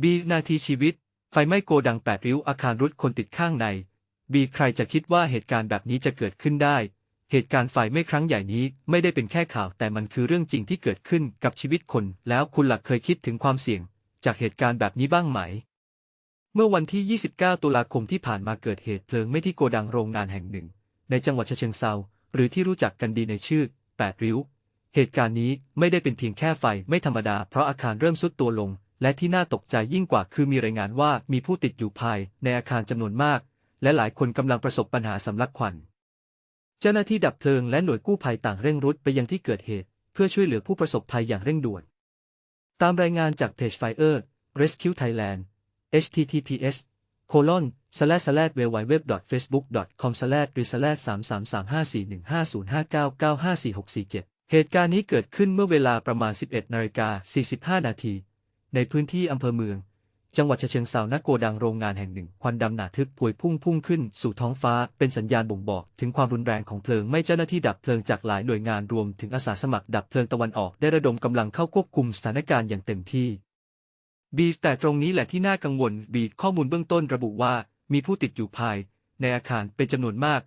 บีนาทีชีวิต ไฟไหม้โกดังแปดริ้วอาคารรุดคนติดข้างในบีใครจะคิดว่าเหตุการณ์แบบนี้จะเกิดขึ้นได้ เหตุการณ์ไฟไหม้ครั้งใหญ่นี้ไม่ได้เป็นแค่ข่าวแต่มันคือเรื่องจริงที่เกิดขึ้นกับชีวิตคน แล้วคุณหลักเคยคิดถึงความเสี่ยง จากเหตุการณ์แบบนี้บ้างไหม เมื่อวันที่ 29 ตุลาคมที่ผ่านมาเกิดเหตุเพลิงไหม้ที่โกดังโรงงานแห่งหนึ่ง ในจังหวัดเชิงเซาหรือที่รู้จักกันดีในชื่อแปดริ้ว เหตุการณ์นี้ไม่ได้เป็นเพียงแค่ไฟไม่ธรรมดาเพราะอาคารเริ่มทรุดตัวลง และที่น่าตกใจยิ่งกว่าคือมีรายงานว่ามีผู้ติดอยู่ภายในอาคารจำนวนมาก และหลายคนกำลังประสบปัญหาสำลักควัน เจ้าหน้าที่ดับเพลิงและหน่วยกู้ภัยต่างเร่งรุดไปยังที่เกิดเหตุ เพื่อช่วยเหลือผู้ประสบภัยอย่างเร่งด่วน ตามรายงานจากเพจ Fire Rescue Thailand https colon slash slash www facebook com slash r slash 3 3 3 5 4 1 5 0 5 9 9 5 4 6 4 7 เหตุการณ์นี้เกิดขึ้นเมื่อเวลาประมาณ 11นาฬิกา45 นาที ในพื้นที่อำเภอเมือง จังหวัดเชิงเซาณโกดังโรงงานแห่งหนึ่ง ควันดำหนาทึบพวยพุ่งพุ่งขึ้นสู่ท้องฟ้าเป็นสัญญาณบ่งบอก ถึงความรุนแรงของเพลิงไม่เจ้าหน้าที่ดับเพลิงจากหลายหน่วยงานรวมถึงอาสาสมัครดับเพลิงตะวันออกได้ระดมกำลังเข้าควบคุมสถานการณ์อย่างเต็มที่บีแต่ตรงนี้แหละที่น่ากังวลบีข้อมูลเบื้องต้นระบุว่ามีผู้ติดอยู่ภาย ในอาคารเป็นจำนวนมาก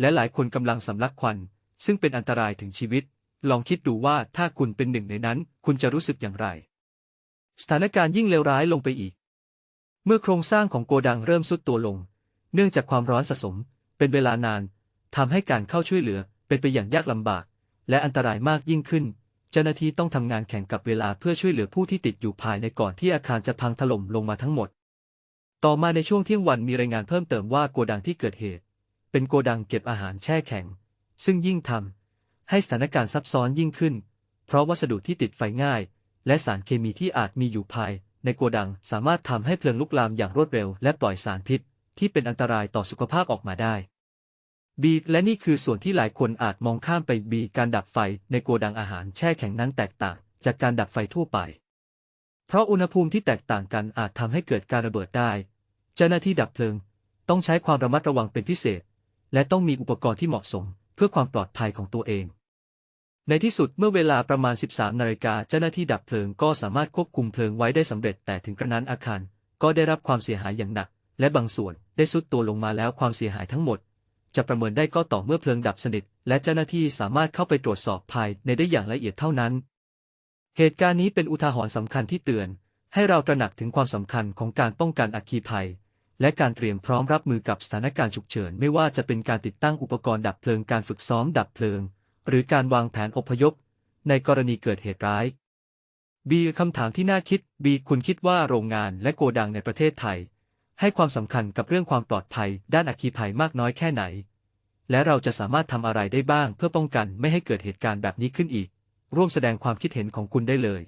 และหลายคนกำลังสำลักควัน ซึ่งเป็นอันตรายถึงชีวิต ลองคิดดูว่าถ้าคุณเป็นหนึ่งในนั้น คุณจะรู้สึกอย่างไร สถานการณ์ยิ่งเลวร้ายลงไปอีก เมื่อโครงสร้างของโกดังเริ่มทรุดตัวลง เนื่องจากความร้อนสะสม เป็นเวลานานทำให้การเข้าช่วยเหลือเป็นไปอย่างยากลำบาก และอันตรายมากยิ่งขึ้น เจ้าหน้าที่ต้องทำงานแข่งกับเวลาเพื่อช่วยเหลือผู้ที่ติดอยู่ภายในก่อนที่อาคารจะพังถล่มลงมาทั้งหมด ต่อมาในช่วงเที่ยงวันมีรายงานเพิ่มเติมว่าโกดังที่เกิดเหตุ เป็นโกดังเก็บอาหารแช่แข็ง ซึ่งยิ่งทำให้สถานการณ์ซับซ้อนยิ่งขึ้น เพราะวัสดุที่ติดไฟง่าย และสารเคมีที่อาจมีอยู่ภาย ในโกดังสามารถทำให้เพลิงลุกลามอย่างรวดเร็ว และปล่อยสารพิษ ที่เป็นอันตรายต่อสุขภาพออกมาได้บีและนี่คือส่วนที่หลายคนอาจมองข้ามไปบีการดับไฟในโกดังอาหารแช่แข็งนั้นแตกต่าง จากการดับไฟทั่วไป เพราะอุณหภูมิที่แตกต่างกันอาจทำให้เกิดการระเบิดได้ เจ้าหน้าที่ดับเพลิง ต้องใช้ความระมัดระวังเป็นพิเศษ และต้องมีอุปกรณ์ที่เหมาะสม เพื่อความปลอดภัยของตัวเอง ในที่สุดเมื่อเวลาประมาณ 13 นาฬิกาเจ้าหน้าที่ดับเพลิงก็สามารถควบคุมเพลิงไว้ได้สำเร็จแต่ถึงกระนั้นอาคาร ก็ได้รับความเสียหายอย่างหนัก และบางส่วนได้ทรุดตัวลงมาแล้วความเสียหายทั้งหมด จะประเมินได้ก็ต่อเมื่อเพลิงดับสนิท และเจ้าหน้าที่สามารถเข้าไปตรวจสอบภายในได้อย่างละเอียดเท่านั้น เหตุการณ์นี้เป็นอุทาหรณ์สำคัญที่เตือน ให้เราตระหนักถึงความสำคัญของการป้องกันอัคคีภัย และการเตรียมพร้อมรับมือกับสถานการณ์ฉุกเฉิน ไม่ว่าจะเป็นการติดตั้งอุปกรณ์ดับเพลิงการฝึกซ้อมดับเพลิง หรือการวางแผนอพยพ ในกรณีเกิดเหตุร้ายบีคำถามที่น่าคิดบีคุณคิดว่าโรงงานและโกดังในประเทศไทย ให้ความสำคัญกับเรื่องความปลอดภัย ด้านอัคคีภัยมากน้อยแค่ไหน และเราจะสามารถทำอะไรได้บ้างเพื่อป้องกันไม่ให้เกิดเหตุการณ์แบบนี้ขึ้นอีก ร่วมแสดงความคิดเห็นของคุณได้เลย